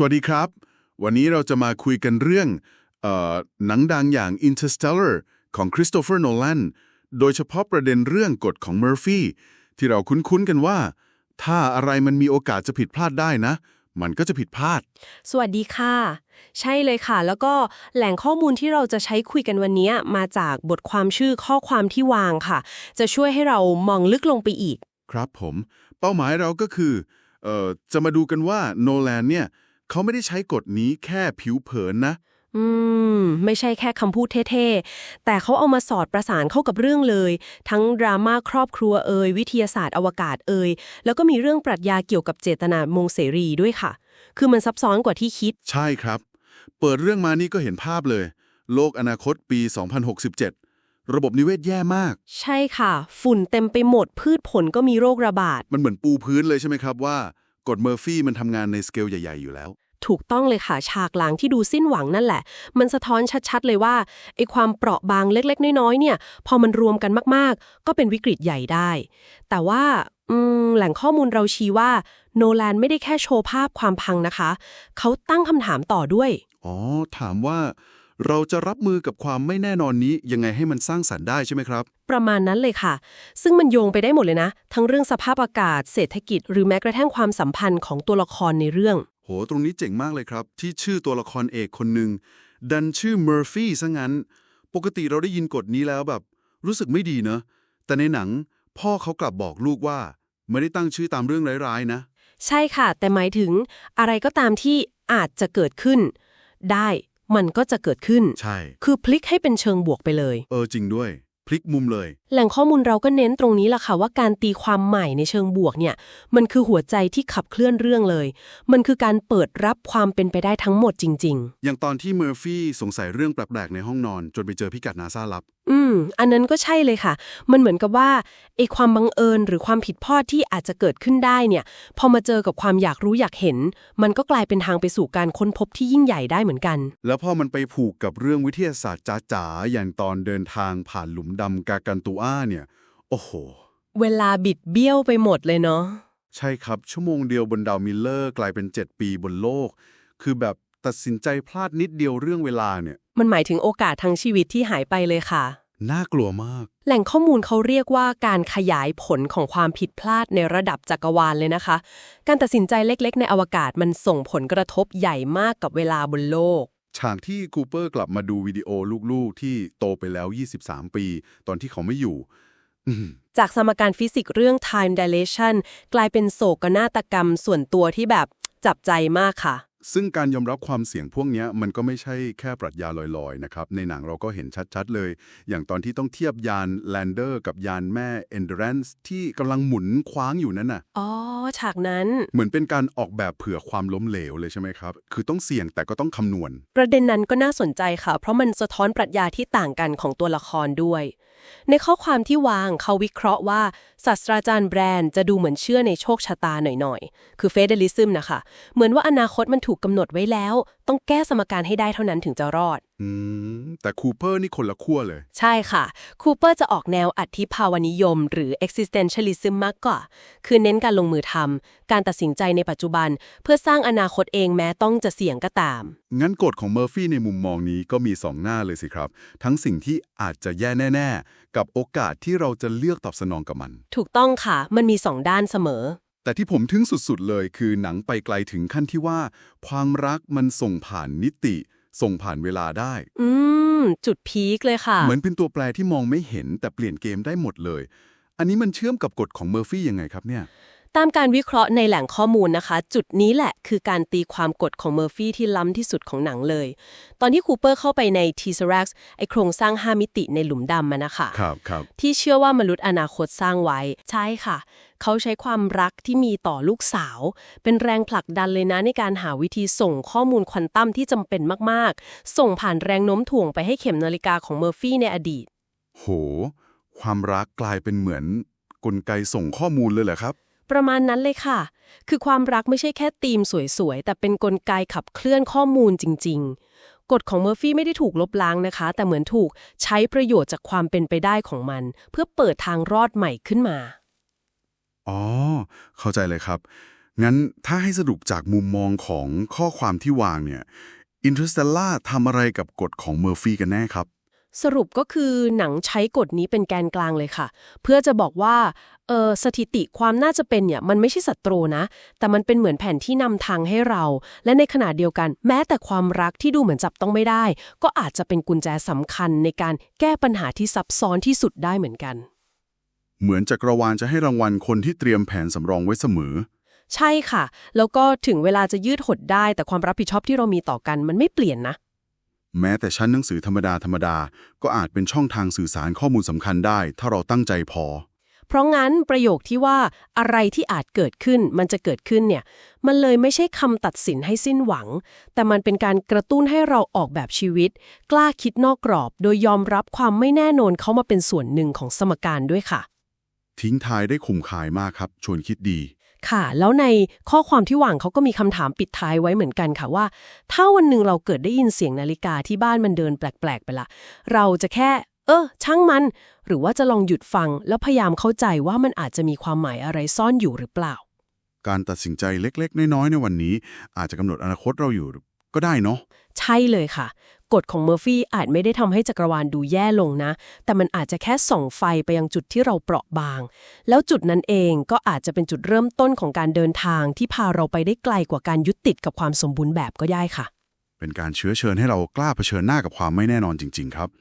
สวัสดีครับ วันนี้เราจะมาคุยกันเรื่องเอ่อหนังดังอย่าง Interstellar ของคริสโตเฟอร์โนแลนโดยเฉพาะประเด็นเรื่องกฎของเมอร์ฟีที่เราคุ้นๆกันว่า ถ้าอะไรมันมีโอกาสจะผิดพลาดได้นะ มันก็จะผิดพลาด สวัสดีค่ะ ใช่เลยค่ะ แล้วก็แหล่งข้อมูลที่เราจะใช้คุยกันวันนี้มาจากบทความชื่อข้อความที่วางค่ะ จะช่วยให้เรามองลึกลงไปอีก ครับผม เป้าหมายเราก็คือเอ่อจะมาดูกันว่าโนแลนเนี่ย เขาไม่ได้ใช้กฎนี้แค่ผิวเผินนะ อืม ไม่ใช่แค่คำพูดเท่ๆ แต่เขาเอามาสอดประสานเข้ากับเรื่องเลย ทั้งดราม่าครอบครัวเอ่ยวิทยาศาสตร์อวกาศเอ่ยแล้วก็มีเรื่องปรัชญาเกี่ยวกับเจตนามงเสรีด้วยค่ะ คือมันซับซ้อนกว่าที่คิด ใช่ครับ เปิดเรื่องมานี่ก็เห็นภาพเลย โลกอนาคตปี 2067 ระบบนิเวศแย่มาก ใช่ค่ะ ฝุ่นเต็มไปหมดพืชผลก็มีโรคระบาด มันเหมือนปูพื้นเลยใช่ไหมครับว่า กฎเมอร์ฟี่มันทำงานในสเกลใหญ่ ๆ อยู่แล้ว ถูกต้องเลยค่ะฉากหลังที่ดูสิ้นหวังนั่นแหละ มันสะท้อนชัด ๆ เลยว่าไอ้ความเปราะบางเล็ก ๆ น้อยๆเนี่ย พอมันรวมกันมากๆ ก็เป็นวิกฤตใหญ่ได้ แต่ว่าอืมแหล่งข้อมูลเราชี้ว่า โนแลนไม่ได้แค่โชว์ภาพความพังนะคะ เขาตั้งคำถามต่อด้วย อ๋อ ถามว่า เราจะรับมือกับความไม่แน่นอนนี้ยังไงให้มันสร้างสรรค์ได้ใช่ไหมครับ ประมาณนั้นเลยค่ะ ซึ่งมันโยงไปได้หมดเลยนะ ทั้งเรื่องสภาพอากาศ เศรษฐกิจ หรือแม้กระทั่งความสัมพันธ์ของตัวละครในเรื่อง โห ตรงนี้เจ๋งมากเลยครับ ที่ชื่อตัวละครเอกคนหนึ่งดันชื่อเมอร์ฟี่ซะงั้น ปกติเราได้ยินกฎนี้แล้วแบบ รู้สึกไม่ดีเนอะแต่ในหนังพ่อเขากลับบอกลูกว่า ไม่ได้ตั้งชื่อตามเรื่องร้ายๆนะ ใช่ค่ะ แต่หมายถึงอะไรก็ตามที่อาจจะเกิดขึ้น ได้ มันก็จะเกิดขึ้น ใช่ คือพลิกให้เป็นเชิงบวกไปเลย เออจริงด้วย พลิกมุมเลย แหล่งข้อมูลเราก็เน้นตรงนี้แหละค่ะว่าการตีความใหม่ในเชิงบวกเนี่ย มันคือหัวใจที่ขับเคลื่อนเรื่องเลย มันคือการเปิดรับความเป็นไปได้ทั้งหมดจริงอย่างตอนที่เมอร์ฟี่สงสัยเรื่องแปลกๆในห้องนอน จนไปเจอพิกัดนาซาลับๆอืม อันนั้นก็ใช่เลยค่ะ มันเหมือนกับว่าไอ้ความบังเอิญหรือความผิดพลาดที่อาจจะเกิดขึ้นได้เนี่ย พอมาเจอกับความอยากรู้อยากเห็น มันก็กลายเป็นทางไปสู่การค้นพบที่ยิ่งใหญ่ได้เหมือนกัน แล้วพอมันไปผูกกับเรื่องวิทยาศาสตร์จ๋าๆอย่างตอนเดินทางผ่านหลุมดำกากันตูอาเนี่ย โอ้โห เวลาบิดเบี้ยวไปหมดเลยเนาะ ใช่ครับ ชั่วโมงเดียวบนดาวมิลเลอร์กลายเป็น 7 ปีบนโลก คือแบบตัดสินใจพลาดนิดเดียวเรื่องเวลาเนี่ย มันหมายถึงโอกาสทางชีวิตที่หายไปเลยค่ะ น่ากลัวมาก แหล่งข้อมูลเขาเรียกว่าการขยายผลของความผิดพลาดในระดับจักรวาลเลยนะคะ การตัดสินใจเล็ก ๆ ในอวกาศมันส่งผลกระทบใหญ่มากกับเวลาบนโลก ฉากที่คูเปอร์กลับมาดูวิดีโอลูกๆ ที่โตไปแล้ว 23 ปี ตอนที่เขาไม่อยู่ จากสมการฟิสิกส์เรื่อง time dilation กลายเป็นโศกนาฏกรรมส่วนตัวที่แบบจับใจมากค่ะ ซึ่งการยอมรับความเสี่ยงพวกเนี้ยมันก็ไม่ใช่แค่ปรัชญาลอยๆนะครับ ในหนังเราก็เห็นชัดๆเลย อย่างตอนที่ต้องเทียบยานแลนเดอร์กับยานแม่ Endurance ที่กำลังหมุนคว้างอยู่นั้นน่ะ อ๋อ ฉากนั้น เหมือนเป็นการออกแบบเผื่อความล้มเหลวเลยใช่ไหมครับ คือต้องเสี่ยงแต่ก็ต้องคำนวณ ประเด็นนั้นก็น่าสนใจค่ะ เพราะมันสะท้อนปรัชญาที่ต่างกันของตัวละครด้วย ในข้อความที่วางเขาวิเคราะห์ว่าศาสตราจารย์แบรนด์จะดูเหมือนเชื่อในโชคชะตาหน่อยๆ คือเฟเดลิซึมนะคะ เหมือนว่าอนาคตมันถูกกำหนดไว้แล้ว ต้องแก้สมการให้ได้เท่านั้นถึงจะรอด อืม แต่คูเปอร์นี่คนละขั้วเลย ใช่ค่ะ คูเปอร์จะออกแนวอธิภาวนิยม หรือ existentialism มากกว่า คือเน้นการลงมือทำ การตัดสินใจในปัจจุบัน เพื่อสร้างอนาคตเองแม้ต้องจะเสี่ยงก็ตาม งั้นกฎของเมอร์ฟี่ในมุมมองนี้ก็มีสองหน้าเลยสิครับ ทั้งสิ่งที่อาจจะแย่แน่ ๆ กับโอกาสที่เราจะเลือกตอบสนองกับมัน ถูกต้องค่ะ มันมีสองด้านเสมอแต่ที่ผมทึ่งสุดๆเลยคือหนังไปไกลถึงขั้นที่ว่า ความรักมันส่งผ่านนิติ ส่งผ่านเวลาได้ อืม จุดพีคเลยค่ะ เหมือนเป็นตัวแปรที่มองไม่เห็นแต่เปลี่ยนเกมได้หมดเลย อันนี้มันเชื่อมกับกฎของเมอร์ฟี่ยังไงครับเนี่ย ตามการวิเคราะห์ในแหล่งข้อมูลนะคะ จุดนี้แหละคือการตีความกฎของเมอร์ฟี่ที่ล้ำที่สุดของหนังเลย ตอนที่คูเปอร์เข้าไปใน Tesseract ไอโครงสร้าง 5 มิติในหลุมดำมันนะคะครับครับที่เชื่อว่ามนุษย์อนาคตสร้างไว้ ใช่ค่ะ เขาใช้ความรักที่มีต่อลูกสาว เป็นแรงผลักดันเลยนะในการหาวิธีส่งข้อมูลควอนตัมที่จำเป็นมากๆ ส่งผ่านแรงโน้มถ่วงไปให้เข็มนาฬิกาของเมอร์ฟี่ในอดีต โห ความรักกลายเป็นเหมือนกลไกส่งข้อมูลเลยเหรอครับ ประมาณนั้นเลยค่ะ คือความรักไม่ใช่แค่ธีมสวยๆ แต่เป็นนกลไกขับเคลื่อนข้อมูลจริง ๆ กฎของเมอร์ฟี่ไม่ได้ถูกลบล้างนะคะ แต่เหมือนถูกใช้ประโยชน์จากความเป็นไปได้ของมัน เพื่อเปิดทางรอดใหม่ขึ้นมา อ๋อ เข้าใจเลยครับ งั้นถ้าให้สรุปจากมุมมองของข้อความที่วางเนี่ย Interstellar ทำอะไรกับกฎของเมอร์ฟี่กันแน่ครับสรุปก็คือหนังใช้กฎนี้เป็นแกนกลางเลยค่ะ เพื่อจะบอกว่า เออสถิติความน่าจะเป็นเนี่ยมันไม่ใช่ศัตรูนะ แต่มันเป็นเหมือนแผนที่นำทางให้เรา และในขณะเดียวกัน แม้แต่ความรักที่ดูเหมือนจับต้องไม่ได้ ก็อาจจะเป็นกุญแจสำคัญในการแก้ปัญหาที่ซับซ้อนที่สุดได้เหมือนกัน เหมือนจักรวาลจะให้รางวัลคนที่เตรียมแผนสำรองไว้เสมอ ใช่ค่ะ แล้วก็ถึงเวลาจะยืดหดได้ แต่ความรับผิดชอบที่เรามีต่อกันมันไม่เปลี่ยนนะ แม้แต่ชั้นหนังสือธรรมดาธรรมดาก็อาจเป็นช่องทางสื่อสารข้อมูลสำคัญได้ ถ้าเราตั้งใจพอ เพราะงั้นประโยคที่ว่าอะไรที่อาจเกิดขึ้นมันจะเกิดขึ้นเนี่ย มันเลยไม่ใช่คำตัดสินให้สิ้นหวัง แต่มันเป็นการกระตุ้นให้เราออกแบบชีวิต กล้าคิดนอกกรอบ โดยยอมรับความไม่แน่นอนเข้ามาเป็นส่วนหนึ่งของสมการด้วยค่ะ ทิ้งท้ายได้ขุมขายมากครับ ชวนคิดดีค่ะ แล้วในข้อความที่หว่างเขาก็มีคำถามปิดท้ายไว้เหมือนกันค่ะว่า ถ้าวันหนึ่งเราเกิดได้ยินเสียงนาฬิกาที่บ้านมันเดินแปลก ๆ ไปละ เราจะแค่ เออ ช่างมัน หรือว่าจะลองหยุดฟังแล้วพยายามเข้าใจว่ามันอาจจะมีความหมายอะไรซ่อนอยู่หรือเปล่า การตัดสินใจเล็กๆ น้อยๆ ในวันนี้ อาจจะกำหนดอนาคตเราอยู่ก็ได้เนาะใช่เลยค่ะ กฎของเมอร์ฟี่อาจไม่ได้ทำให้จักรวาลดูแย่ลงนะ แต่มันอาจจะแค่ส่องไฟไปยังจุดที่เราเปราะบาง แล้วจุดนั้นเองก็อาจจะเป็นจุดเริ่มต้นของการเดินทางที่พาเราไปได้ไกลกว่าการยึดติดกับความสมบูรณ์แบบก็ได้ค่ะ เป็นการเชื้อเชิญให้เรากล้าเผชิญหน้ากับความไม่แน่นอนจริง ๆ ครับ